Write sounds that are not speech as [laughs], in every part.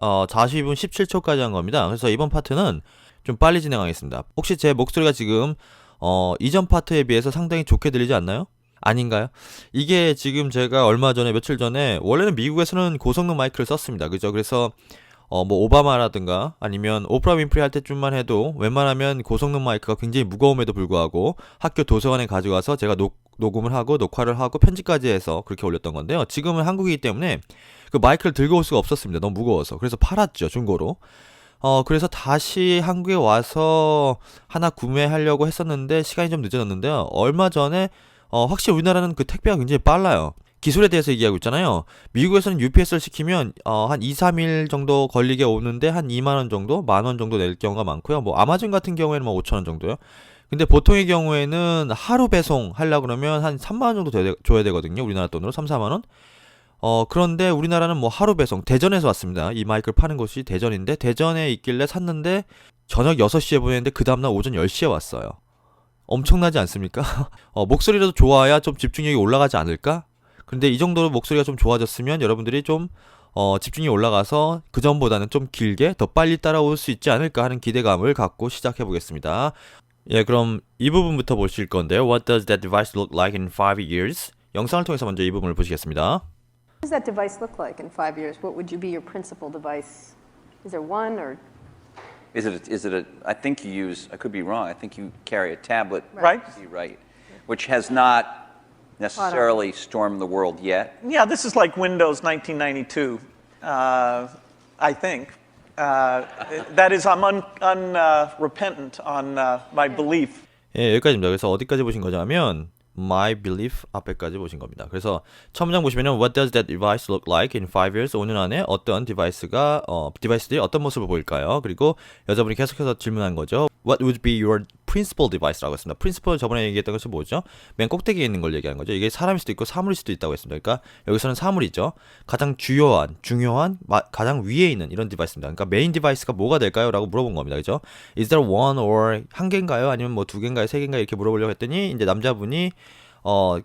어, 42분 17초까지 한 겁니다. 그래서 이번 파트는 좀 빨리 진행하겠습니다. 혹시 제 목소리가 지금 어, 이전 파트에 비해서 상당히 좋게 들리지 않나요? 아닌가요? 이게 지금 제가 얼마 전에 며칠 전에 원래는 미국에서는 고성능 마이크를 썼습니다. 그죠? 그래서 어, 뭐 오바마라든가 아니면 오프라 윈프리 할 때쯤만 해도 웬만하면 고성능 마이크가 굉장히 무거움에도 불구하고 학교 도서관에 가져가서 제가 녹, 녹음을 하고 녹화를 하고 편집까지 해서 그렇게 올렸던 건데요. 지금은 한국이기 때문에 그 마이크를 들고 올 수가 없었습니다. 너무 무거워서. 그래서 팔았죠, 중고로. 어, 그래서 다시 한국에 와서 하나 구매하려고 했었는데 시간이 좀 늦어졌는데요. 얼마 전에 어, 확실히 우리나라는 그 택배가 굉장히 빨라요. 기술에 대해서 얘기하고 있잖아요. 미국에서는 UPS를 시키면 어, 한 2, 3일 정도 걸리게 오는데 한 2만 원 정도, 만 원 정도 낼 경우가 많고요. 뭐 아마존 같은 경우에는 뭐 5천 원 정도요. 근데 보통의 경우에는 하루 배송 하려고 그러면 한 3만 원 정도 돼- 줘야 되거든요. 우리나라 돈으로 3, 4만 원. 어, 그런데 우리나라는 뭐 하루 배송, 대전에서 왔습니다. 이 마이크를 파는 곳이 대전인데, 대전에 있길래 샀는데, 저녁 6시에 보냈는데, 그 다음날 오전 10시에 왔어요. 엄청나지 않습니까? [laughs] 어, 목소리라도 좋아야 좀 집중력이 올라가지 않을까? 근데 이 정도로 목소리가 좀 좋아졌으면 여러분들이 좀, 어, 집중이 올라가서 그 전보다는 좀 길게 더 빨리 따라올 수 있지 않을까 하는 기대감을 갖고 시작해 보겠습니다. 예, 그럼 이 부분부터 보실 건데요. What does that device look like in 5 years? 영상을 통해서 먼저 이 부분을 보시겠습니다. What does that device look like in five years? What would you be your principal device? Is there one or? Is it, is it a, I think you use, I could be wrong, I think you carry a tablet. Right. Right, which has not necessarily stormed the world yet. Yeah, this is like Windows 1992, uh, I think. Uh, that is, I'm un, unrepentant on uh, my belief. 예, 여기까지입니다. 그래서 어디까지 보신 거냐면 my belief 앞에까지 보신 겁니다. 그래서 첫 문장 보시면은 what does that device look like in 5 years? 5년 안에 어떤 디바이스가 어 디바이스들이 어떤 모습을 보일까요? 그리고 여자분이 계속해서 질문한 거죠. What would be your principal device라고 했습니다. principal 저번에 얘기했던 것이 뭐죠? 맨 꼭대기에 있는 걸 얘기하는 거죠. 이게 사람일 수도 있고 사물일 수도 있다고 했습니다. 그러니까 여기서는 사물이죠. 가장 주요한, 중요한, 마- 가장 위에 있는 이런 디바이스입니다. 그러니까 메인 디바이스가 뭐가 될까요? 라고 물어본 겁니다. 그죠? Is there one or 한 개인가요? 아니면 뭐 두 개인가요? 세 개인가요? 이렇게 물어보려고 했더니 이제 남자분이 어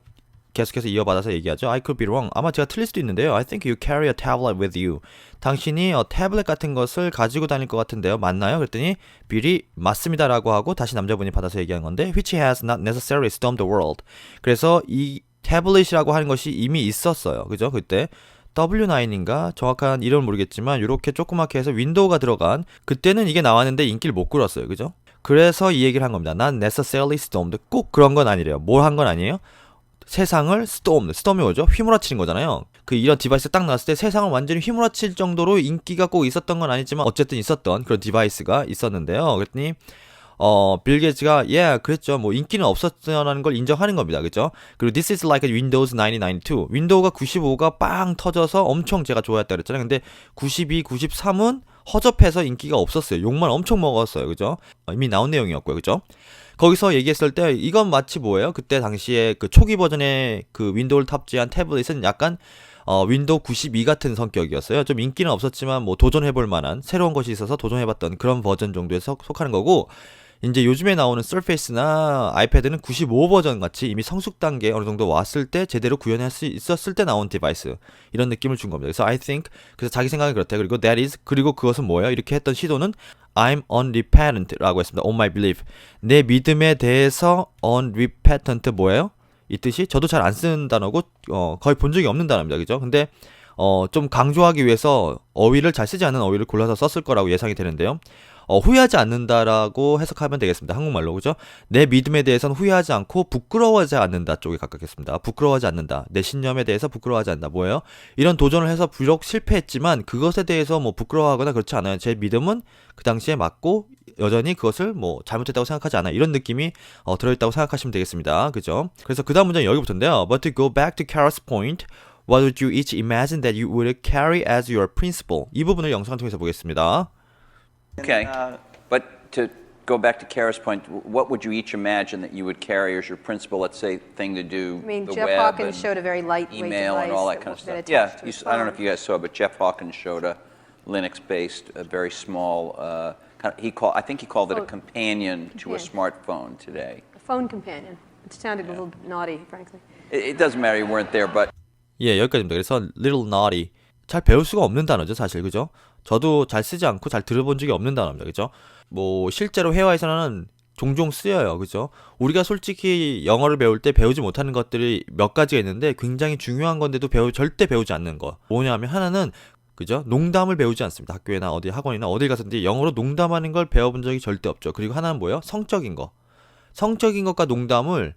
계속해서 이어받아서 얘기하죠. I could be wrong. 아마 제가 틀릴 수도 있는데요. I think you carry a tablet with you. 당신이 어, 태블릿 같은 것을 가지고 다닐 것 같은데요. 맞나요? 그랬더니 빌이 맞습니다라고 하고 다시 남자분이 받아서 얘기한 건데 which has not necessarily stormed the world. 그래서 이 태블릿이라고 하는 것이 이미 있었어요. 그죠? 그때 W9인가 정확한 이름은 모르겠지만 이렇게 조그맣게 해서 윈도우가 들어간 그때는 이게 나왔는데 인기를 못 끌었어요. 그죠? 그래서 이 얘기를 한 겁니다. 난 necessarily stormed. 꼭 그런 건 아니래요. 뭘 한 건 아니에요? 세상을 storm, storm이 뭐죠? 휘몰아치는 거잖아요. 그 이런 디바이스 딱 나왔을 때 세상을 완전히 휘몰아칠 정도로 인기가 꼭 있었던 건 아니지만 어쨌든 있었던 그런 디바이스가 있었는데요. 그랬더니 어, 빌 게이츠가 예, 그랬죠. 뭐 인기는 없었다는 걸 인정하는 겁니다. 그죠? 그리고 this is like Windows 1992. 윈도우가 95가 빵 터져서 엄청 제가 좋아했다 그랬잖아요. 근데 92, 93은 허접해서 인기가 없었어요. 욕만 엄청 먹었어요. 그죠? 어, 이미 나온 내용이었고요. 그죠? 거기서 얘기했을 때 이건 마치 뭐예요? 그때 당시에 그 초기 버전의 그 윈도우를 탑재한 태블릿은 약간 어, 윈도우 92 같은 성격이었어요. 좀 인기는 없었지만 뭐 도전해볼 만한 새로운 것이 있어서 도전해봤던 그런 버전 정도에 속- 속하는 거고 이제 요즘에 나오는 서페이스나 아이패드는 95 버전 같이 이미 성숙 단계 어느 정도 왔을 때 제대로 구현할 수 있었을 때 나온 디바이스 이런 느낌을 준 겁니다. 그래서 I think 그래서 자기 생각은 그렇대. 그리고 that is 그리고 그것은 뭐예요? 이렇게 했던 시도는 I'm unrepentant라고 했습니다. On my belief 내 믿음에 대해서 unrepentant 뭐예요? 이 뜻이 저도 잘 안 쓰는 단어고 어, 거의 본 적이 없는 단어입니다. 그죠? 근데 어, 좀 강조하기 위해서 어휘를 잘 쓰지 않는 어휘를 골라서 썼을 거라고 예상이 되는데요. 어, 후회하지 않는다라고 해석하면 되겠습니다. 한국말로 그죠? 내 믿음에 대해서는 후회하지 않고 부끄러워하지 않는다 쪽에 가깝겠습니다. 부끄러워하지 않는다. 내 신념에 대해서 부끄러워하지 않는다. 뭐예요? 이런 도전을 해서 비록 실패했지만 그것에 대해서 뭐 부끄러워하거나 그렇지 않아요. 제 믿음은 그 당시에 맞고 여전히 그것을 뭐 잘못했다고 생각하지 않아. 이런 느낌이 어, 들어있다고 생각하시면 되겠습니다. 그죠? 그래서 그 다음 문제는 여기부터인데요. But to go back to Carol's point, what would you each imagine that you would carry as your principle? 이 부분을 영상을 통해서 보겠습니다. Okay, uh, but to go back to Kara's point, w- what would you each imagine that you would carry as your principal, let's say, thing to do I mean, the Jeff web Hawkins and showed a very lightweight email and all that device kind that of stuff? Yeah, attached to you his s- I don't know if phone. you guys saw, but Jeff Hawkins showed a Linux-based, a very small, uh, kind of, he called, I think he called it a Oh, companion to a companion. smartphone today. A phone companion. It sounded a little naughty, frankly. It, it doesn't matter, you weren't there, but 예, 여기까지입니다. 그래서 little naughty 잘 배울 수가 없는 단어죠, 사실. 그죠? 저도 잘 쓰지 않고 잘 들어본 적이 없는 단어입니다. 그죠? 뭐 실제로 회화에서는 종종 쓰여요. 그죠? 우리가 솔직히 영어를 배울 때 배우지 못하는 것들이 몇 가지가 있는데 굉장히 중요한 건데도 배우 절대 배우지 않는 거. 뭐냐면 하나는 그죠? 농담을 배우지 않습니다. 학교에나 어디 학원이나 어디 가서든지 영어로 농담하는 걸 배워본 적이 절대 없죠. 그리고 하나는 뭐예요? 성적인 거. 성적인 것과 농담을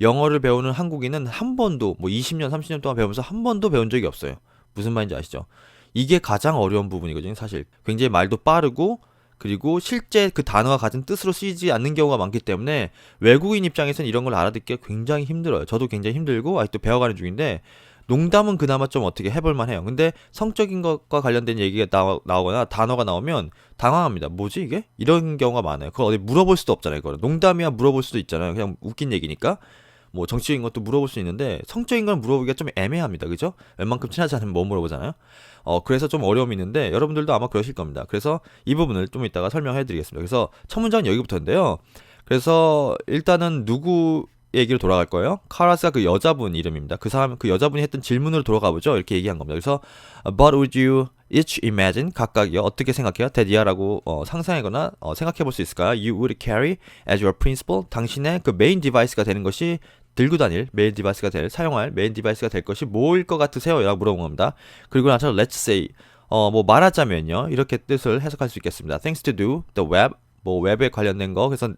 영어를 배우는 한국인은 한 번도 뭐 20년, 30년 동안 배우면서 한 번도 배운 적이 없어요. 무슨 말인지 아시죠? 이게 가장 어려운 부분이거든요, 사실. 굉장히 말도 빠르고 그리고 실제 그 단어가 가진 뜻으로 쓰이지 않는 경우가 많기 때문에 외국인 입장에서는 이런 걸 알아듣기가 굉장히 힘들어요. 저도 굉장히 힘들고 아직도 배워가는 중인데 농담은 그나마 좀 어떻게 해볼만 해요. 근데 성적인 것과 관련된 얘기가 나오, 나오거나 단어가 나오면 당황합니다. 뭐지 이게? 이런 경우가 많아요. 그걸 어디 물어볼 수도 없잖아요. 이거는 농담이야 물어볼 수도 있잖아요. 그냥 웃긴 얘기니까. 뭐 정치적인 것도 물어볼 수 있는데 성적인 건 물어보기가 좀 애매합니다. 그죠? 웬만큼 친하지 않으면 뭐 물어보잖아요. 어 그래서 좀 어려움이 있는데 여러분들도 아마 그러실 겁니다. 그래서 이 부분을 좀 이따가 설명해 드리겠습니다. 그래서 첫 문장은 여기부터인데요. 그래서 일단은 누구 얘기로 돌아갈 거예요. 카라스가 그 여자분 이름입니다. 그 사람 그 여자분이 했던 질문으로 돌아가 보죠. 이렇게 얘기한 겁니다. 그래서 But would you each imagine 각각이요 어떻게 생각해요? 데디아라고 어, 상상하거나 어, 생각해 볼 수 있을까요? You would carry as your principal 당신의 그 메인 디바이스가 되는 것이 들고 다닐 메인 디바이스가 될 사용할 메인 디바이스가 될 것이 뭐일 것 같으세요?라고 물어본 겁니다. 그리고 나서 let's say 어 뭐 말하자면요 이렇게 뜻을 해석할 수 있겠습니다. Thanks to do the web 뭐 웹에 관련된 거 그래서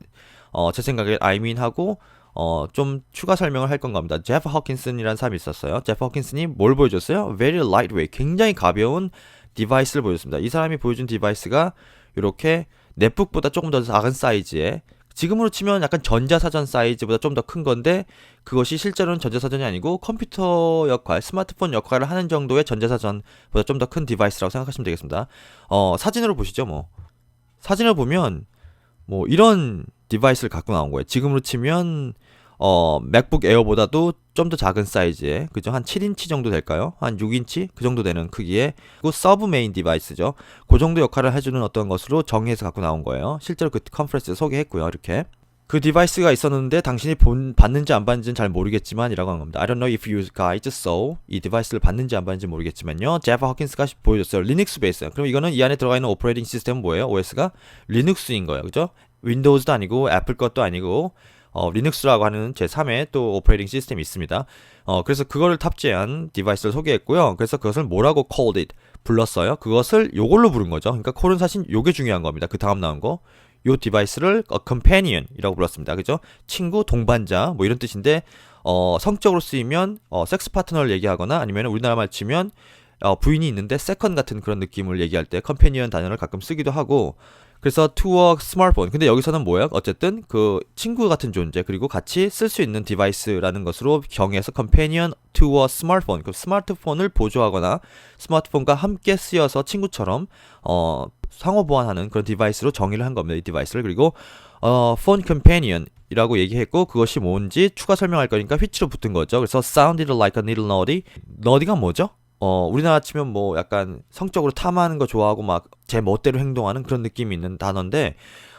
어 제 생각에 I mean 하고 어 좀 추가 설명을 할 건가 합니다. 제프 허킨슨이라는 사람이 있었어요. 제프 허킨슨이 뭘 보여줬어요? Very lightweight 굉장히 가벼운 디바이스를 보여줬습니다. 이 사람이 보여준 디바이스가 이렇게 넷북보다 조금 더 작은 사이즈의 지금으로 치면 약간 전자사전 사이즈보다 좀 더 큰 건데 그것이 실제로는 전자사전이 아니고 컴퓨터 역할, 스마트폰 역할을 하는 정도의 전자사전보다 좀 더 큰 디바이스라고 생각하시면 되겠습니다. 어, 사진으로 보시죠, 뭐. 사진을 보면 뭐 이런 디바이스를 갖고 나온 거예요. 지금으로 치면 어, 맥북 에어보다도 좀 더 작은 사이즈의 그죠? 한 7인치 정도 될까요? 한 6인치 그 정도 되는 크기의 그 서브 메인 디바이스죠. 그 정도 역할을 해주는 어떤 것으로 정의해서 갖고 나온 거예요. 실제로 그 컨퍼런스에 소개했고요. 이렇게 그 디바이스가 있었는데 당신이 본 받는지 안 받는지는 잘 모르겠지만 이라고 한 겁니다. I don't know if you guys saw 이 디바이스를 받는지 안 받는지 모르겠지만요. 제프 허킨스가 보여줬어요. 리눅스 베이스. 그럼 이거는 이 안에 들어가 있는 오퍼레이팅 시스템은 뭐예요? OS가 리눅스인 거예요. 그죠? 윈도우즈도 아니고 애플 것도 아니고 어, 리눅스라고 하는 제3의 또 오퍼레이팅 시스템이 있습니다. 어, 그래서 그거를 탑재한 디바이스를 소개했고요. 그래서 그것을 뭐라고 called it 불렀어요. 그것을 요걸로 부른 거죠. 그러니까 콜은 사실 요게 중요한 겁니다. 그 다음 나온 거. 요 디바이스를 a companion이라고 불렀습니다. 그죠? 친구, 동반자 뭐 이런 뜻인데 어, 성적으로 쓰이면 어, 섹스 파트너를 얘기하거나 아니면 우리나라 말 치면 어, 부인이 있는데 세컨 같은 그런 느낌을 얘기할 때 컴패니언 단어를 가끔 쓰기도 하고 그래서 투어 스마트폰 근데 여기서는 뭐예요? 어쨌든 그 친구 같은 존재 그리고 같이 쓸 수 있는 디바이스라는 것으로 경해서 컴패니언 투어 스마트폰 그 스마트폰을 보조하거나 스마트폰과 함께 쓰여서 친구처럼 어 상호 보완하는 그런 디바이스로 정의를 한 겁니다. 이 디바이스를 그리고 어 폰 컴패니언 이라고 얘기했고 그것이 뭔지 추가 설명할 거니까 휘치로 붙은 거죠. 그래서 sounded like a little naughty. naughty가 뭐죠? 어, 우리나라 치면 뭐 약간 성적으로 탐하는 거 좋아하고 막 제 멋대로 행동하는 그런 느낌이 있는 단어인데,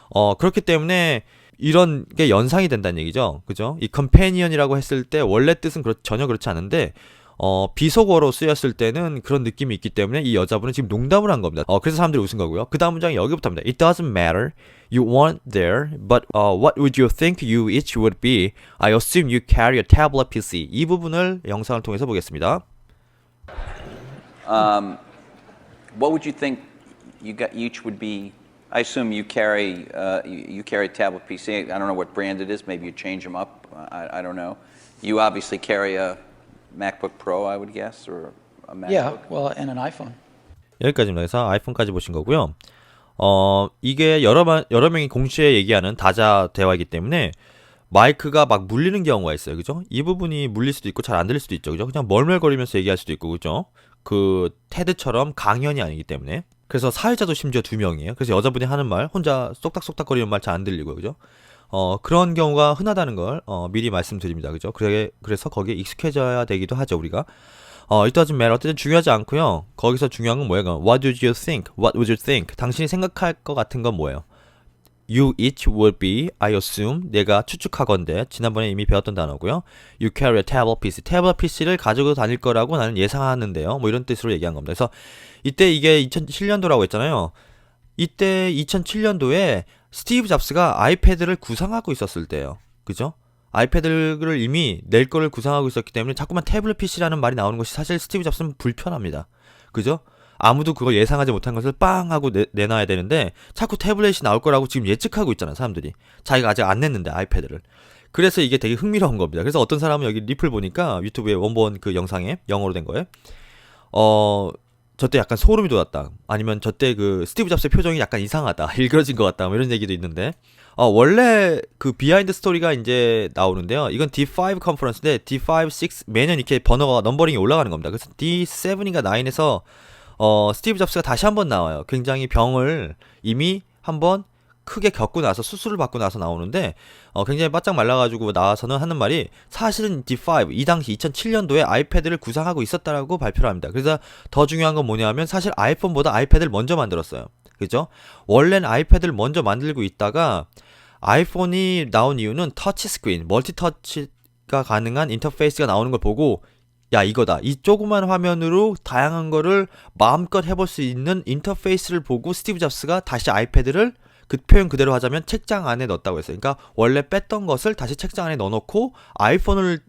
어, 그렇기 때문에 이런 게 연상이 된다는 얘기죠. 그죠? 이 컴패니언이라고 했을 때 원래 뜻은 그렇, 전혀 그렇지 않은데, 어, 비속어로 쓰였을 때는 그런 느낌이 있기 때문에 이 여자분은 지금 농담을 한 겁니다. 어, 그래서 사람들이 웃은 거고요. 그 다음 문장이 여기부터입니다. It doesn't matter. You weren't there, but uh, what would you think you each would be? I assume you carry a tablet PC. 이 부분을 영상을 통해서 보겠습니다. Um, what would you think you got each would be? I assume you carry uh, you, you carry a tablet PC. I don't know what brand it is. Maybe you change them up. I, I don't know. You obviously carry a MacBook Pro, I would guess, or a MacBook. Yeah, well, and an iPhone. 여기까지입니다. 그래서 아이폰까지 보신 거고요. 어, 이게 여러, 마- 여러 명이 동시에 얘기하는 다자 대화이기 때문에 마이크가 막 물리는 경우가 있어요. 그죠? 이 부분이 물릴 수도 있고 잘 안 들릴 수도 있죠. 그죠? 그냥 멀멀거리면서 얘기할 수도 있고, 그죠? 그 테드처럼 강연이 아니기 때문에. 그래서 사회자도 심지어 두 명이에요. 그래서 여자분이 하는 말, 혼자 쏙닥쏙닥거리는 말 잘 안 들리고요. 그죠? 어, 그런 경우가 흔하다는 걸, 어, 미리 말씀드립니다. 그죠? 그래, 그래서 거기에 익숙해져야 되기도 하죠, 우리가. 어, it doesn't matter. 어쨌든 중요하지 않고요. 거기서 중요한 건 뭐예요? What would you think? What would you think? 당신이 생각할 것 같은 건 뭐예요? You each would be, I assume, 내가 추측하건대 지난번에 이미 배웠던 단어고요. You carry a tablet PC. 태블릿 PC를 가지고 다닐 거라고 나는 예상하는데요. 뭐 이런 뜻으로 얘기한 겁니다. 그래서 이때 이게 2007년도라고 했잖아요. 이때 2007년도에 스티브 잡스가 아이패드를 구상하고 있었을 때예요. 그죠? 아이패드를 이미 낼 거를 구상하고 있었기 때문에 자꾸만 태블릿 PC라는 말이 나오는 것이 사실 스티브 잡스는 불편합니다. 그죠? 아무도 그걸 예상하지 못한 것을 빵 하고 내, 내놔야 되는데 자꾸 태블릿이 나올 거라고 지금 예측하고 있잖아요, 사람들이. 자기가 아직 안 냈는데 아이패드를. 그래서 이게 되게 흥미로운 겁니다. 그래서 어떤 사람은 여기 리플 보니까 유튜브에 원본 그 영상에 영어로 된 거에 어 저때 약간 소름이 돋았다. 아니면 저때 그 스티브 잡스의 표정이 약간 이상하다. [laughs] 일그러진 것 같다. 뭐 이런 얘기도 있는데. 어, 원래 그 비하인드 스토리가 이제 나오는데요. 이건 D5 컨퍼런스인데 D5, 6 매년 이렇게 번호가 넘버링이 올라가는 겁니다. 그래서 D7인가 9에서 어, 스티브 잡스가 다시 한번 나와요. 굉장히 병을 이미 한번 크게 겪고 나서 수술을 받고 나서 나오는데 어, 굉장히 바짝 말라가지고 나와서는 하는 말이 사실은 D5 이 당시 2007년도에 아이패드를 구상하고 있었다라고 발표를 합니다. 그래서 더 중요한 건 뭐냐면 사실 아이폰보다 아이패드를 먼저 만들었어요. 그죠? 원래는 아이패드를 먼저 만들고 있다가 아이폰이 나온 이유는 터치 스크린, 멀티 터치가 가능한 인터페이스가 나오는 걸 보고 야 이거다 이 조그만 화면으로 다양한 거를 마음껏 해볼 수 있는 인터페이스를 보고 스티브 잡스가 다시 아이패드를 그 표현 그대로 하자면 책장 안에 넣었다고 했어요. 그러니까 원래 뺐던 것을 다시 책장 안에 넣어놓고 아이폰을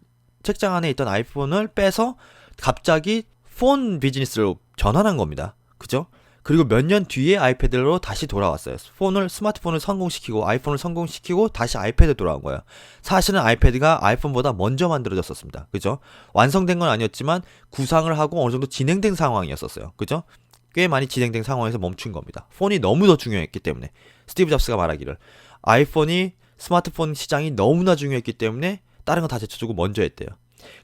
책장 안에 있던 아이폰을 빼서 갑자기 폰 비즈니스로 전환한 겁니다. 그죠? 그리고 몇 년 뒤에 아이패드로 다시 돌아왔어요. 폰을 스마트폰을 성공시키고 아이폰을 성공시키고 다시 아이패드 돌아온 거예요. 사실은 아이패드가 아이폰보다 먼저 만들어졌었습니다. 그죠? 완성된 건 아니었지만 구상을 하고 어느 정도 진행된 상황이었었어요. 그죠? 꽤 많이 진행된 상황에서 멈춘 겁니다. 폰이 너무 더 중요했기 때문에 스티브 잡스가 말하기를 아이폰이 스마트폰 시장이 너무나 중요했기 때문에 다른 거 다 제쳐주고 먼저 했대요.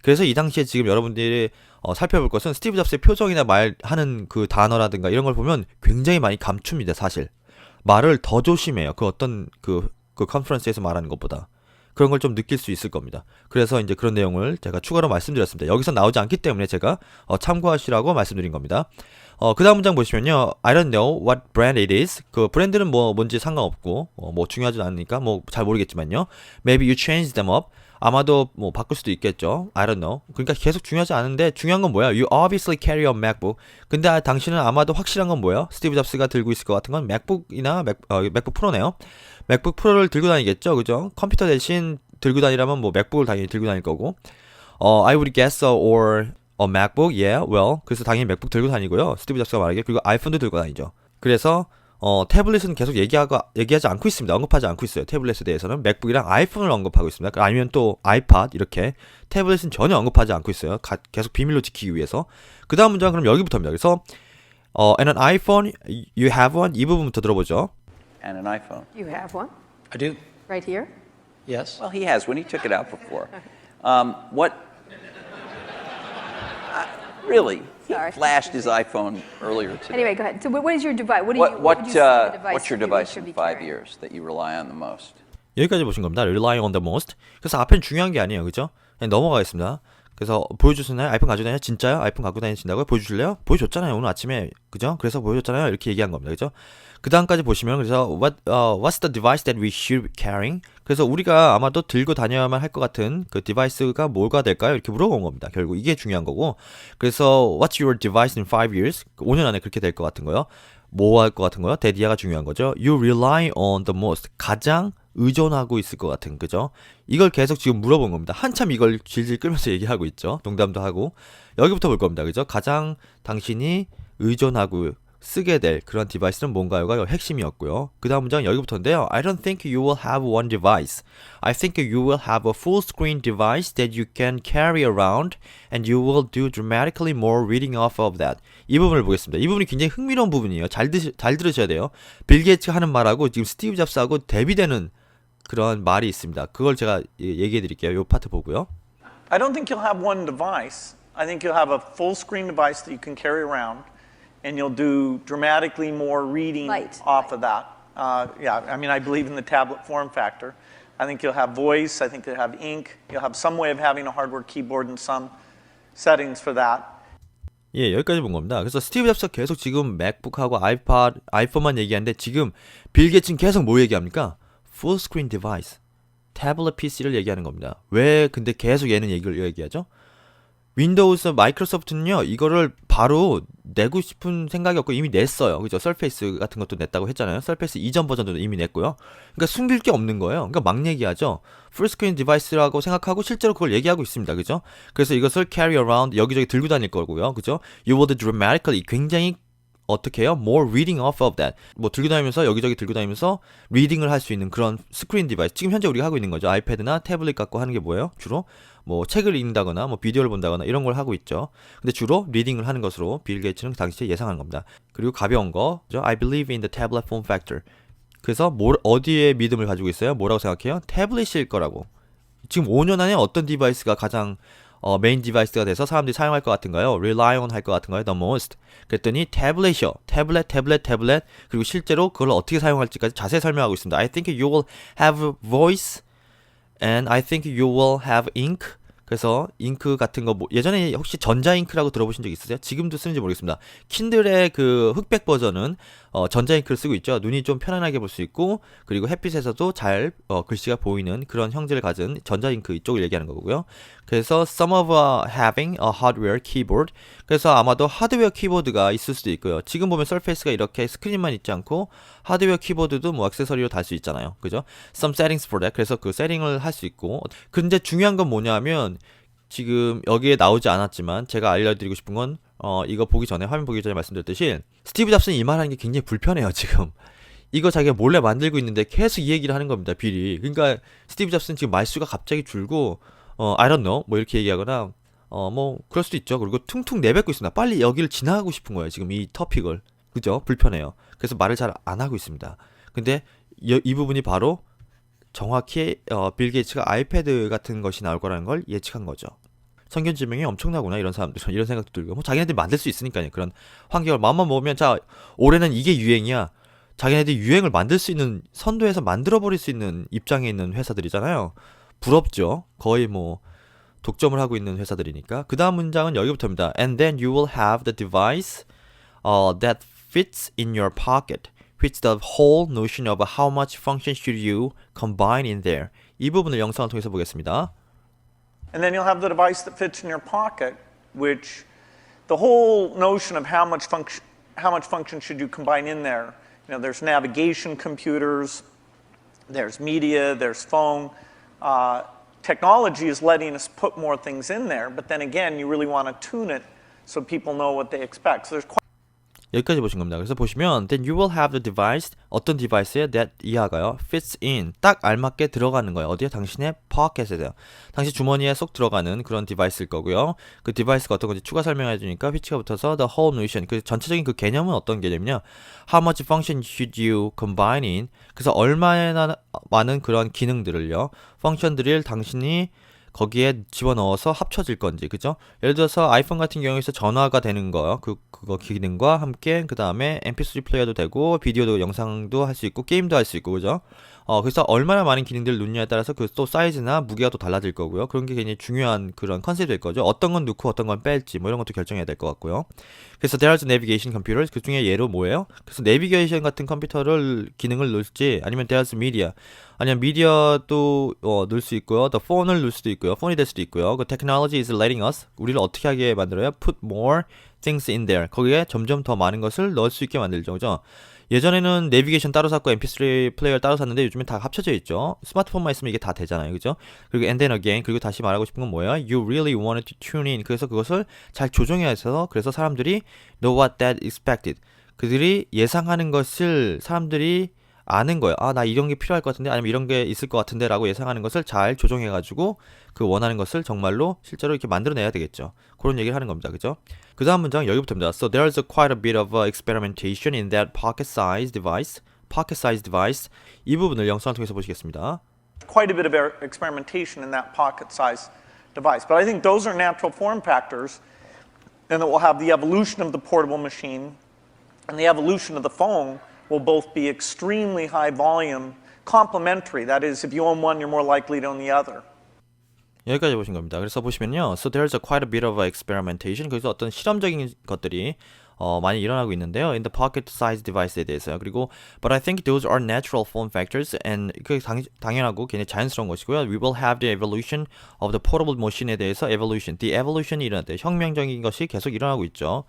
그래서 이 당시에 지금 여러분들이 어, 살펴볼 것은 스티브 잡스의 표정이나 말하는 그 단어라든가 이런 걸 보면 굉장히 많이 감춥니다, 사실. 말을 더 조심해요. 그 어떤 그, 그 컨퍼런스에서 말하는 것보다. 그런 걸 좀 느낄 수 있을 겁니다. 그래서 이제 그런 내용을 제가 추가로 말씀드렸습니다. 여기서 나오지 않기 때문에 제가 어, 참고하시라고 말씀드린 겁니다. 어, 그 다음 문장 보시면요. I don't know what brand it is. 그 브랜드는 뭐 뭔지 상관없고 어, 뭐 중요하지 않으니까 뭐 잘 모르겠지만요. Maybe you changed them up. 아마도 뭐 바꿀 수도 있겠죠. I don't know. 그러니까 계속 중요하지 않은데 중요한 건 뭐야? You obviously carry a MacBook. 근데 아, 당신은 아마도 확실한 건 뭐야? 스티브 잡스가 들고 있을 것 같은 건 맥북이나 맥, 어, 맥북 프로네요. 맥북 프로를 들고 다니겠죠, 그죠? 컴퓨터 대신 들고 다니라면 뭐 맥북을 당연히 들고 다닐 거고. 어, I would guess uh, or a MacBook, yeah, well. 그래서 당연히 맥북 들고 다니고요. 스티브 잡스가 말하기에 그리고 아이폰도 들고 다니죠. 그래서 어, 태블릿은 계속 얘기하고, 얘기하지 않고 있습니다. 언급하지 않고 있어요. 태블릿에 대해서는 맥북이랑 아이폰을 언급하고 있습니다. 아니면 또 아이팟 이렇게 태블릿은 전혀 언급하지 않고 있어요. 가, 계속 비밀로 지키기 위해서. 그 다음 문장 그럼 여기부터입니다. 그래서 어, and an iPhone, you have one 이 부분부터 들어보죠. And an iPhone. You have one I do. right here. Yes. Well, he has when he took it out before. Um, what? Uh, really? He Sorry. flashed his iPhone earlier today. Anyway, go ahead. So, what what is your device? What do you? what, would what, you say the uh, device what's your you device should in be five carrying? years that you rely on the most? 여기까지 보신 겁니다. rely on the most. 그래서 앞엔 중요한 게 아니에요. 그죠? 그냥 넘어가겠습니다. 그래서 보여주시나요? 아이폰 가지고 다녀요? 진짜요? 아이폰 갖고 다니신다고요? 보여주실래요? 보여줬잖아요. 오늘 아침에. 그죠? 그래서 보여줬잖아요. 이렇게 얘기한 겁니다. 그죠? 그 다음까지 보시면 그래서 what, uh, what's the device that we should be carrying? 그래서 우리가 아마도 들고 다녀야만 할 것 같은 그 디바이스가 뭐가 될까요? 이렇게 물어본 겁니다. 결국 이게 중요한 거고. 그래서 what's your device in 5 years? 5년 안에 그렇게 될 것 같은 거요. 뭐 할 것 같은 거요? 데디아가 중요한 거죠. You rely on the most. 가장 의존하고 있을 것 같은 그죠? 이걸 계속 지금 물어본 겁니다. 한참 이걸 질질 끌면서 [laughs] 얘기하고 있죠. 농담도 하고 여기부터 볼 겁니다. 그죠? 가장 당신이 의존하고 쓰게 될 그런 디바이스는 뭔가요가 핵심이었고요. 그 다음 문장 여기부터인데요. I don't think you will have one device. I think you will have a full screen device that you can carry around and you will do dramatically more reading off of that. 이 부분을 보겠습니다. 이 부분이 굉장히 흥미로운 부분이에요. 잘, 드시, 잘 들으셔야 돼요. 빌 게이츠가 하는 말하고 지금 스티브 잡스하고 대비되는 그런 말이 있습니다. 그걸 제가 얘기해 드릴게요. 요 파트 보고요. I don't think you'll have one device. I think you'll have a full screen device that you can carry around, and you'll do dramatically more reading Light, off of that. Uh, yeah, I mean, I believe in the tablet form factor. I think you'll have voice, I think you'll have ink, you'll have some way of having a hardware keyboard and some settings for that. 예, 여기까지 본 겁니다. 그래서 스티브 잡스가 계속 지금 맥북하고 아이팟, 아이폰만 얘기하는데 지금 빌 게이츠는 계속 뭐 얘기합니까? 풀 스크린 디바이스, 태블릿 PC를 얘기하는 겁니다. 왜 근데 계속 얘는 얘기를 얘기하죠? 윈도우스 마이크로소프트는요 이거를 바로 내고 싶은 생각이 없고 이미 냈어요. 그죠? 서페이스 같은 것도 냈다고 했잖아요. 서페이스 이전 버전도 이미 냈고요. 그러니까 숨길 게 없는 거예요. 그러니까 막 얘기하죠. 풀스크린 디바이스라고 생각하고 실제로 그걸 얘기하고 있습니다. 그죠? 그래서 이것을 carry around 여기저기 들고 다닐 거고요. 그죠? you would dramatically 굉장히 어떻게 해요? More reading off of that. 뭐 들고 다니면서 여기저기 들고 다니면서 리딩을 할 수 있는 그런 스크린 디바이스. 지금 현재 우리가 하고 있는 거죠. 아이패드나 태블릿 갖고 하는 게 뭐예요? 주로 뭐 책을 읽는다거나 뭐 비디오를 본다거나 이런 걸 하고 있죠. 근데 주로 리딩을 하는 것으로 빌 게이츠는 당시에 예상한 겁니다. 그리고 가벼운 거죠. I believe in the tablet form factor. 그래서 뭘 어디에 믿음을 가지고 있어요? 뭐라고 생각해요? 태블릿일 거라고. 지금 5년 안에 어떤 디바이스가 가장 어, 메인 디바이스가 돼서 사람들이 사용할 것 같은가요? rely on 할 것 같은가요? the most. 그랬더니 태블릿이요. 태블릿, 태블릿, 태블릿. 그리고 실제로 그걸 어떻게 사용할지까지 자세히 설명하고 있습니다. I think you will have voice and I think you will have ink. 그래서 잉크 같은 거 뭐, 예전에 혹시 전자 잉크라고 들어보신 적 있으세요? 지금도 쓰는지 모르겠습니다. 킨들의 그 흑백 버전은 어, 전자 잉크를 쓰고 있죠. 눈이 좀 편안하게 볼 수 있고 그리고 햇빛에서도 잘 어, 글씨가 보이는 그런 형질을 가진 전자 잉크 이쪽을 얘기하는 거고요. 그래서 some of having a hardware keyboard. 그래서 아마도 하드웨어 키보드가 있을 수도 있고요. 지금 보면 서페이스가 이렇게 스크린만 있지 않고 하드웨어 키보드도 뭐 액세서리로 달 수 있잖아요. 그죠? Some settings for that. 그래서 그 세팅을 할 수 있고. 근데 중요한 건 뭐냐면 지금 여기에 나오지 않았지만 제가 알려드리고 싶은 건 어, 이거 보기 전에 화면 보기 전에 말씀드렸듯이 스티브 잡스는 이 말하는 게 굉장히 불편해요 지금. [laughs] 이거 자기가 몰래 만들고 있는데 계속 이 얘기를 하는 겁니다 빌이. 그러니까 스티브 잡스는 지금 말수가 갑자기 줄고 어 I don't know 뭐 이렇게 얘기하거나 어 뭐 그럴 수도 있죠. 그리고 퉁퉁 내뱉고 있습니다. 빨리 여기를 지나가고 싶은 거예요 지금 이 터픽을 그죠? 불편해요. 그래서 말을 잘 안 하고 있습니다. 근데 이, 이 부분이 바로 정확히 어, 빌 게이츠가 아이패드 같은 것이 나올 거라는 걸 예측한 거죠. 성견 지명이 엄청나구나 이런 사람들은 [laughs] 이런 생각도 들고. 뭐 자기네들이 만들 수 있으니까요 그런 환경을. 마음만 먹으면 자 올해는 이게 유행이야. 자기네들이 유행을 만들 수 있는 선도에서 만들어 버릴 수 있는 입장에 있는 회사들이잖아요. 부럽죠? 거의 뭐 독점을 하고 있는 회사들이니까. 그 다음 문장은 여기부터입니다. And then you will have the device uh, that fits in your pocket which the whole notion of how much function should you combine in there. 이 부분을 영상을 통해서 보겠습니다 And then you'll have the device that fits in your pocket, which the whole notion of how much function, how much function should you combine in there. You know, there's navigation computers, there's media, there's phone. Uh, technology is letting us put more things in there, but then again, you really want to tune it so people know what they expect. So there's quite 여기까지 보신 겁니다. 그래서 보시면 then you will have the device 어떤 디바이스에 that 이하가요 fits in 딱 알맞게 들어가는 거예요. 어디에 당신의 pocket에요. 당신 주머니에 쏙 들어가는 그런 디바이스일 거고요. 그 디바이스가 어떤 건지 추가 설명해 주니까 which가 붙어서 the whole notion 그 전체적인 그 개념은 어떤 개념이냐? How much function should you combine in? 그래서 얼마나 많은 그런 기능들을요. 펑션들을 당신이 거기에 집어넣어서 합쳐질 건지 그죠? 예를 들어서 아이폰 같은 경우에서 전화가 되는 거 그, 그거 기능과 함께 그 다음에 mp3 플레이어도 되고 비디오도 영상도 할 수 있고 게임도 할 수 있고 그죠? 어 그래서 얼마나 많은 기능들을 넣느냐에 따라서 그 또 사이즈나 무게가 또 달라질 거고요 그런 게 굉장히 중요한 그런 컨셉이 될 거죠 어떤 건 넣고 어떤 건 뺄지 뭐 이런 것도 결정해야 될 것 같고요 그래서 there's navigation computer 그 중에 예로 뭐예요? 그래서 내비게이션 같은 컴퓨터를 기능을 넣을지 아니면 there's media 아니면 미디어도 어, 넣을 수 있고요. 또 폰을 넣을 수도 있고요. 폰이 될 수도 있고요. 그 technology is letting us 우리를 어떻게 하게 만들어요? Put more things in there. 거기에 점점 더 많은 것을 넣을 수 있게 만들죠. 그죠? 예전에는 내비게이션 따로 샀고 mp3 플레이어 따로 샀는데 요즘엔 다 합쳐져 있죠. 스마트폰만 있으면 이게 다 되잖아요. 그죠? 그리고 and then again 그리고 다시 말하고 싶은 건 뭐예요? You really wanted to tune in. 그래서 그것을 잘 조정해야 해서 그래서 사람들이 know what that expected. 그들이 예상하는 것을 사람들이 아는 거예요. 아, 나 이런 게 필요할 것 같은데, 아니면 이런 게 있을 것 같은데, 라고 예상하는 것을 잘 조정해가지고, 그 원하는 것을 정말로 실제로 이렇게 만들어내야 되겠죠. 그런 얘기를 하는 겁니다. 그죠? 그 다음 문장 여기부터입니다. So there's quite a bit of uh, experimentation in that pocket-sized device. pocket-sized device. 이 부분을 영상을 통해서 보시겠습니다. quite a bit of er- experimentation in that pocket sized device. But I think those are natural form factors, and that we'll have the evolution of the portable machine and the evolution of the phone will both be extremely high volume, complementary. That is, if you own one, you're more likely to own the other. 여기까지 보신 겁니다. 그래서 보시면요. So there's a quite a bit of experimentation. 거기서 어떤 실험적인 것들이 어, 많이 일어나고 있는데요. In the pocket size device에 대해서요. 그리고 but I think those are natural form factors and 그 당, 당연하고 굉장히 자연스러운 것이고요. We will have the evolution of the portable machine에 대해서 evolution, the evolution이 일어났대요. 혁명적인 것이 계속 일어나고 있죠.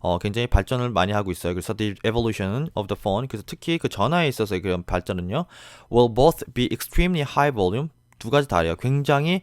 어, 굉장히 발전을 많이 하고 있어요. 그래서 the evolution of the phone, 그래서 특히 그 전화에 있어서의 그런 발전은요, will both be extremely high volume, 두 가지 다래요. 굉장히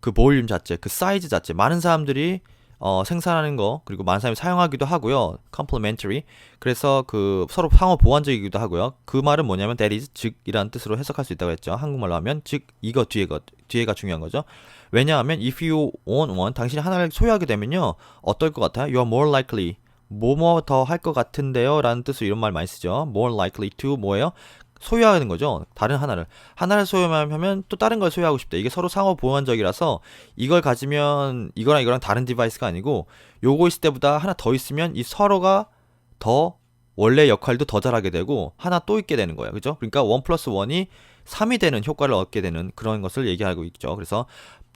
그 볼륨 자체, 그 사이즈 자체, 많은 사람들이 어, 생산하는 거 그리고 많은 사람이 사용하기도 하고요. complementary. 그래서 그 서로 상호 보완적이기도 하고요. 그 말은 뭐냐면 that is 즉이라는 뜻으로 해석할 수 있다고 했죠. 한국말로 하면 즉 이거 뒤에 거 뒤에가 중요한 거죠. 왜냐하면 if you own one 당신이 하나를 소유하게 되면요. 어떨 것 같아요? You are more likely 뭐뭐 더 할 것 같은데요 라는 뜻으로 이런 말 많이 쓰죠. more likely to 뭐예요? 소유하는 거죠. 다른 하나를. 하나를 소유하면 또 다른 걸 소유하고 싶다. 이게 서로 상호 보완적이라서 이걸 가지면 이거랑 이거랑 다른 디바이스가 아니고 요거 있을 때보다 하나 더 있으면 이 서로가 더 원래 역할도 더 잘하게 되고 하나 또 있게 되는 거예요. 그죠? 그러니까 원 플러스 원이 3이 되는 효과를 얻게 되는 그런 것을 얘기하고 있죠. 그래서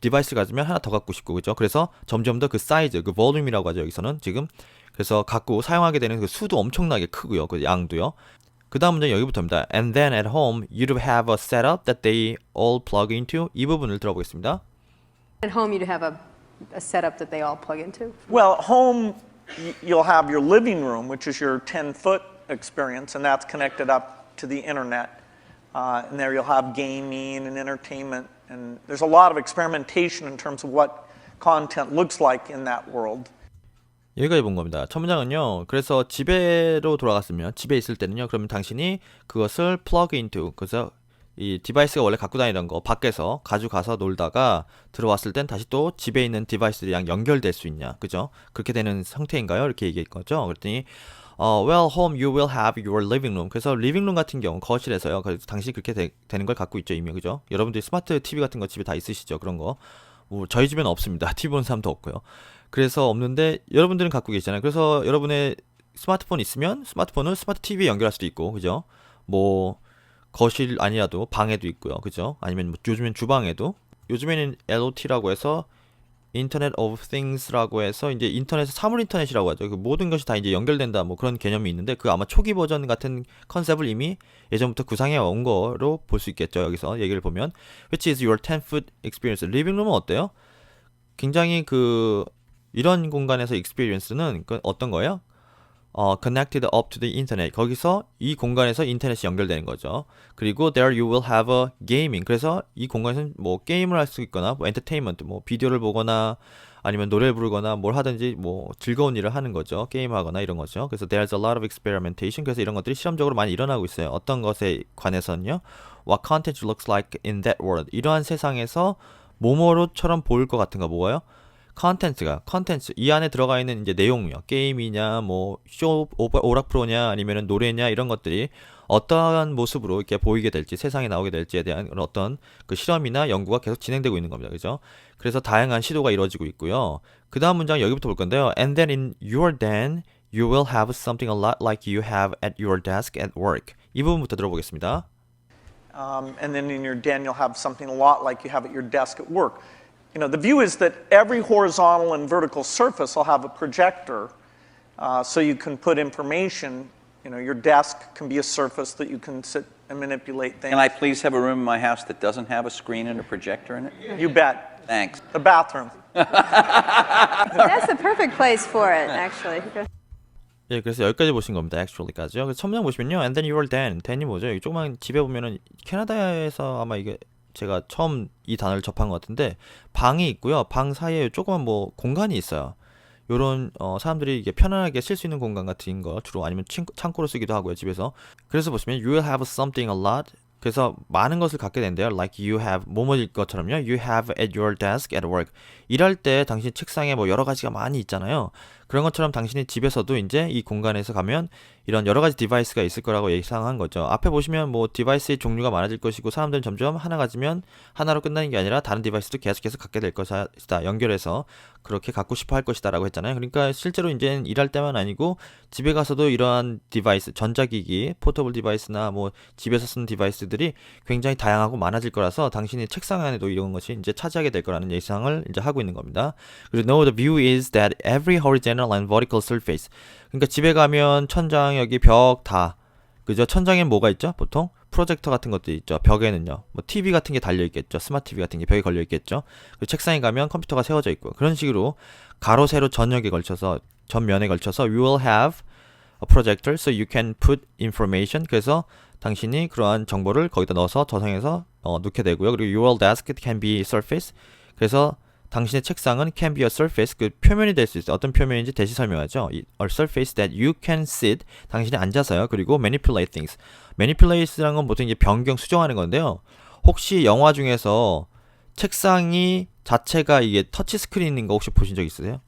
디바이스 가지면 하나 더 갖고 싶고 그죠? 그래서 점점 더 그 사이즈, 그 볼륨이라고 하죠. 여기서는 지금 그래서 갖고 사용하게 되는 그 수도 엄청나게 크고요. 그 양도요. 그 다음 문제 여기부터입니다. And then at home, you'd have a setup that they all plug into. 이 부분을 들어보겠습니다. At home, you'd have a, a setup that they all plug into. Well, at home, y- you'll have your living room, which is your 10 foot experience, and that's connected up to the internet. Uh, and there you'll have gaming and entertainment. And there's a lot of experimentation in terms of what content looks like in that world. 여기까지 본 겁니다. 첫 문장은요. 그래서 집에로 돌아갔으면 집에 있을 때는요. 그러면 당신이 그것을 plug into 그래서 이 디바이스가 원래 갖고 다니던 거 밖에서 가져가서 놀다가 들어왔을 땐 다시 또 집에 있는 디바이스들이랑 연결될 수 있냐. 그죠? 그렇게 되는 상태인가요? 이렇게 얘기할 거죠. 그랬더니 어, well, home you will have your living room. 그래서 리빙 룸 같은 경우 거실에서요. 그래서 당신이 그렇게 되, 되는 걸 갖고 있죠, 이미. 그죠? 여러분들이 스마트 TV 같은 거 집에 다 있으시죠? 그런 거. 뭐 저희 집에는 없습니다. [laughs] TV 보는 사람도 없고요. 그래서 없는데 여러분들은 갖고 계시잖아요. 그래서 여러분의 스마트폰 있으면 스마트폰을 스마트 TV에 연결할 수도 있고, 그죠? 뭐 거실 아니라도 방에도 있고요, 그죠? 아니면 뭐 요즘엔 주방에도 요즘에는 LOT라고 해서 인터넷 오브 띵스라고 해서 이제 인터넷 사물 인터넷이라고 하죠. 그 모든 것이 다 이제 연결된다 뭐 그런 개념이 있는데 그 아마 초기 버전 같은 컨셉을 이미 예전부터 구상해 온 거로 볼 수 있겠죠. 여기서 얘기를 보면 which is your 10 foot experience. 리빙룸은 어때요? 굉장히 그 이런 공간에서 experience는 그 어떤 거예요? 어, connected up to the internet. 거기서 이 공간에서 인터넷이 연결되는 거죠. 그리고 there you will have a gaming. 그래서 이 공간에서는 뭐 게임을 할 수 있거나 뭐 entertainment, 뭐 비디오를 보거나 아니면 노래를 부르거나 뭘 하든지 뭐 즐거운 일을 하는 거죠. 게임하거나 이런 거죠. 그래서 there's a lot of experimentation. 그래서 이런 것들이 실험적으로 많이 일어나고 있어요. 어떤 것에 관해서는요. What content looks like in that world. 이러한 세상에서 뭐뭐로처럼 보일 것 같은 거 뭐예요? 컨텐츠가 컨텐츠. 이 안에 들어가 있는 이제 내용요. 게임이냐 뭐 쇼 오락 프로냐 아니면은 노래냐 이런 것들이 어떠한 모습으로 이렇게 보이게 될지 세상에 나오게 될지에 대한 어떤 그 실험이나 연구가 계속 진행되고 있는 겁니다. 그죠? 그래서 다양한 시도가 이루어지고 있고요. 그 다음 문장 여기부터 볼 건데요. And then in your den you will have something a lot like you have at your desk at work. 이 부분부터 들어보겠습니다. Um, and then in your den, you'll have something a lot like you have at your desk at work. You know, the view is that every horizontal and vertical surface will have a projector, uh, so you can put information. You know, your desk can be a surface that you can sit and manipulate things. Can I please have a room in my house that doesn't have a screen and a projector in it? You bet. Thanks. The bathroom. [laughs] That's the perfect place for it, actually. 예, 그래서 여기까지 보신 겁니다. actually까지요. 그래서 첫 문장 보시면요. And then you are then. then이 뭐죠? 여기 조그만 집에 보면은 캐나다에서 아마 이게 제가 처음 이 단어를 접한 것 같은데 방이 있고요. 방 사이에 조그만 뭐 공간이 있어요. 요런 어, 사람들이 이게 편안하게 쓸수 있는 공간 같은 거 주로 아니면 친- 창고로 쓰기도 하고요 집에서. 그래서 보시면 you have something a lot. 그래서 많은 것을 갖게 된대요. Like you have 뭐뭐일 것처럼요. You have at your desk at work. 일할 때 당신 책상에 뭐 여러 가지가 많이 있잖아요. 그런 것처럼 당신이 집에서도 이제 이 공간에서 가면 이런 여러 가지 디바이스가 있을 거라고 예상한 거죠. 앞에 보시면 뭐 디바이스의 종류가 많아질 것이고 사람들은 점점 하나 가지면 하나로 끝나는 게 아니라 다른 디바이스도 계속해서 갖게 될 것이다. 연결해서 그렇게 갖고 싶어 할 것이다라고 했잖아요. 그러니까 실제로 이제 일할 때만 아니고 집에 가서도 이러한 디바이스, 전자기기, 포터블 디바이스나 뭐 집에서 쓰는 디바이스들이 굉장히 다양하고 많아질 거라서 당신이 책상 안에도 이런 것이 이제 차지하게 될 거라는 예상을 이제 하고 있는 겁니다. 그리고 no, the view is that every horizontal and vertical surface. 그러니까 집에 가면 천장 여기 벽다 그죠? 천장엔 뭐가 있죠? 보통 프로젝터 같은 것도 있죠. 벽에는요. 뭐 TV 같은 게 달려 있겠죠. 스마트 TV 같은 게 벽에 걸려 있겠죠. 그리고 책상에 가면 컴퓨터가 세워져 있고 그런 식으로 가로 세로 전역에 걸쳐서 전면에 걸쳐서 you will have a projector so you can put information 그래서 당신이 그러한 정보를 거기다 넣어서 저장해서 어, 놓게 되고요. 그리고 your desk can be surface 그래서 당신의 책상은 can be a surface 그 표면이 될 수 있어요. 어떤 표면인지 대시 설명하죠. 이- a surface that you can sit 당신이 앉아서요. 그리고 manipulate things. manipulate라는 건 보통 이제 변경 수정하는 건데요. 혹시 영화 중에서 책상이 자체가 이게 터치 스크린인 거 혹시 보신 적 있으세요?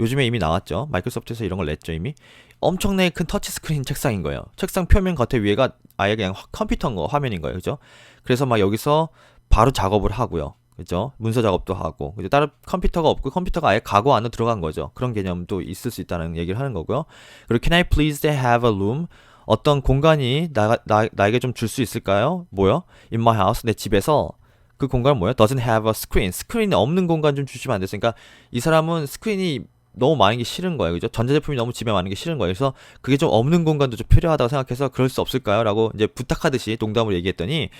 요즘에 이미 나왔죠. 마이크로소프트에서 이런 걸 냈죠 이미. 엄청나게 큰 터치 스크린 책상인 거예요. 책상 표면 겉에 위에가 아예 그냥 화- 컴퓨터인 거 화면인 거예요, 그죠? 그래서 막 여기서 바로 작업을 하고요, 그죠? 문서 작업도 하고, 그죠? 다른 컴퓨터가 없고 컴퓨터가 아예 가구 안으로 들어간 거죠. 그런 개념도 있을 수 있다는 얘기를 하는 거고요. 그리고 Can I please have a room? 어떤 공간이 나, 나, 나에게 좀 줄 수 있을까요? 뭐요? In my house, 내 집에서 그 공간은 뭐예요? Doesn't have a screen. 스크린이 없는 공간 좀 주시면 안 됐으니까 이 사람은 스크린이 너무 많은 게 싫은 거예요. 그죠? 전자제품이 너무 집에 많은 게 싫은 거예요. 그래서 그게 좀 없는 공간도 좀 필요하다고 생각해서 그럴 수 없을까요? 라고 이제 부탁하듯이 농담으로 얘기했더니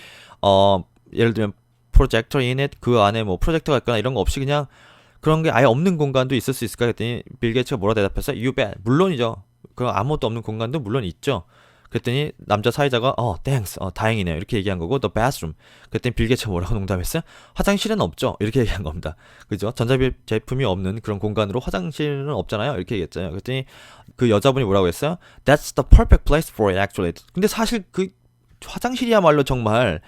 어 예를 들면 프로젝터 인넷 그 안에 뭐 프로젝터가 있거나 이런 거 없이 그냥 그런 게 아예 없는 공간도 있을 수 있을까 했더니 빌 게이츠가 뭐라 대답했어요? You bet. 물론이죠. 그럼 아무것도 없는 공간도 물론 있죠. 그랬더니 남자 사회자가 어, thanks. 어, 다행이네요. 이렇게 얘기한 거고 the bathroom. 그랬더니 빌 게이츠가 뭐라고 농담했어요? 화장실은 없죠. 이렇게 [laughs] 얘기한 겁니다. 그죠? 전자제품이 없는 그런 공간으로 화장실은 없잖아요. 이렇게 얘기했잖아요. 그랬더니 그 여자분이 뭐라고 했어요? That's the perfect place for it actually. 근데 사실 그 화장실이야말로 정말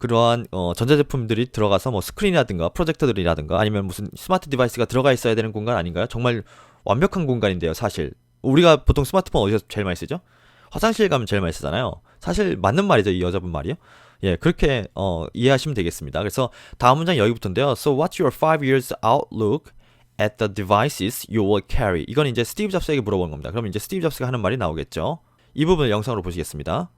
그러한 어, 전자제품들이 들어가서 뭐 스크린이라든가 프로젝터들이라든가 아니면 무슨 스마트 디바이스가 들어가 있어야 되는 공간 아닌가요? 정말 완벽한 공간인데요, 사실. 우리가 보통 스마트폰 어디서 제일 많이 쓰죠? 화장실 가면 제일 많이 쓰잖아요. 사실 맞는 말이죠, 이 여자분 말이요. 예, 그렇게 어, 이해하시면 되겠습니다. 그래서 다음 문장 여기부터인데요. So what's your five years outlook at the devices you will carry? 이건 이제 스티브 잡스에게 물어보는 겁니다. 그럼 이제 스티브 잡스가 하는 말이 나오겠죠. 이 부분을 영상으로 보시겠습니다.